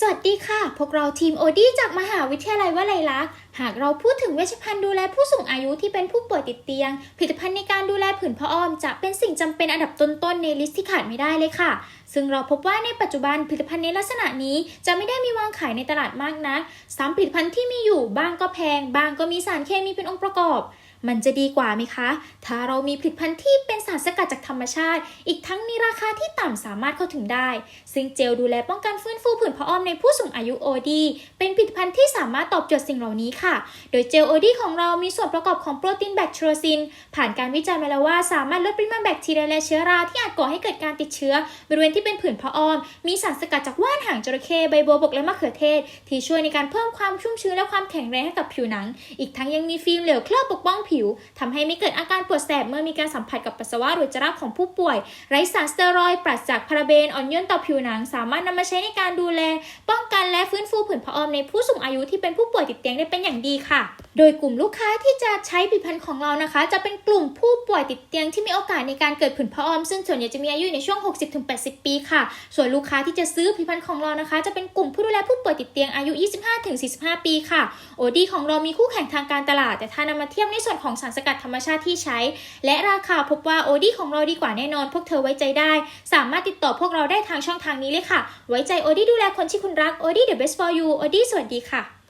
สวัสดีค่ะ พวกเราทีมโอดี้จากมหาวิทยาลัยวลัยลักษณ์ หากเราพูดถึงเวชภัณฑ์ดูแลผู้สูงอายุที่เป็นผู้ป่วยติดเตียง ผลิตภัณฑ์ในการดูแลผื่นพระอ้อม จะเป็นสิ่งจำเป็นอันดับต้นๆในลิสต์ที่ขาดไม่ได้เลยค่ะ ซึ่งเราพบว่าในปัจจุบันผลิตภัณฑ์ในลักษณะนี้จะไม่ได้มีวางขายในตลาดมากนักซ้ำผลิตภัณฑ์ที่มีอยู่บ้างก็แพง บางก็มีสารเคมีเป็นองค์ประกอบ มันจะดีกว่าไหมคะ ถ้าเรามีผลิตภัณฑ์ที่เป็นสารสกัดจากธรรมชาติ อีกทั้งมีราคาที่ต่ำสามารถเข้าถึงได้ ซึ่งเจลดูแลป้องกันฟื้นฟูผื่นพระอ้อมในผู้สูงอายุ OD เป็นผลิตภัณฑ์ที่สามารถตอบโจทย์สิ่งเหล่านี้ค่ะ โดยเจล OD ของเรามีส่วนประกอบของโปรตีนแบคทีโรซิน ผ่านการวิจัยมาแล้วว่าสามารถลดปริมาณแบคทีเรียและเชื้อราที่อาจก่อให้เกิดการติดเชื้อบริเวณที่เป็นผื่นพระอ้อม มีสารสกัดจากว่านหางจระเข้ใบบัวบกและมะเขือเทศ ที่ช่วยในการเพิ่มความชุ่มชื้นและความแข็งแรงให้กับผิวหนัง อีกทั้งยังมีฟิล์มเหลวเคลือบปกป้องผิวทำให้ไม่เกิดอาการปวดแสบเมื่อมีการสัมผัสกับปัสสาวะหรือจจาระของผู้ป่วย ไร้สารสเตียรอยปราศจากพาราเบนอ่อนโยนต่อผิวหนัง สามารถนำมาใช้ในการดูแล ป้องกันและฟื้นฟูผื่นพระออมในผู้สูงอายุที่เป็นผู้ป่วยติดเตียงได้เป็นอย่างดีค่ะ โดยกลุ่มลูกค้าที่จะใช้ผลิตภัณฑ์ของเรานะคะ จะเป็นกลุ่มผู้ป่วยติดเตียงที่มีโอกาสในการเกิดผื่นพะออม ซึ่งส่วนใหญ่จะมีอายุในช่วง 60-80 ปีค่ะ ส่วนลูกค้าที่จะซื้อผลิตภัณฑ์ของเรานะคะ จะเป็นกลุ่มผู้ดูแลผู้ป่วยติดเตียงอายุ 25-45 ปีค่ะ โอดีของเรามีคู่แข่งทางการตลาด แต่ถ้านำมาเทียบในส่วนของสารสกัดธรรมชาติที่ใช้ และราคาพบว่าโอดีของเราดีกว่าแน่นอนพวกเธอไว้ใจได้ สามารถติดต่อพวกเราได้ทางช่องทางนี้เลยค่ะ ไว้ใจโอดีดูแลคนที่คุณรักโอดี the best for you โอดีสวัสดีค่ะ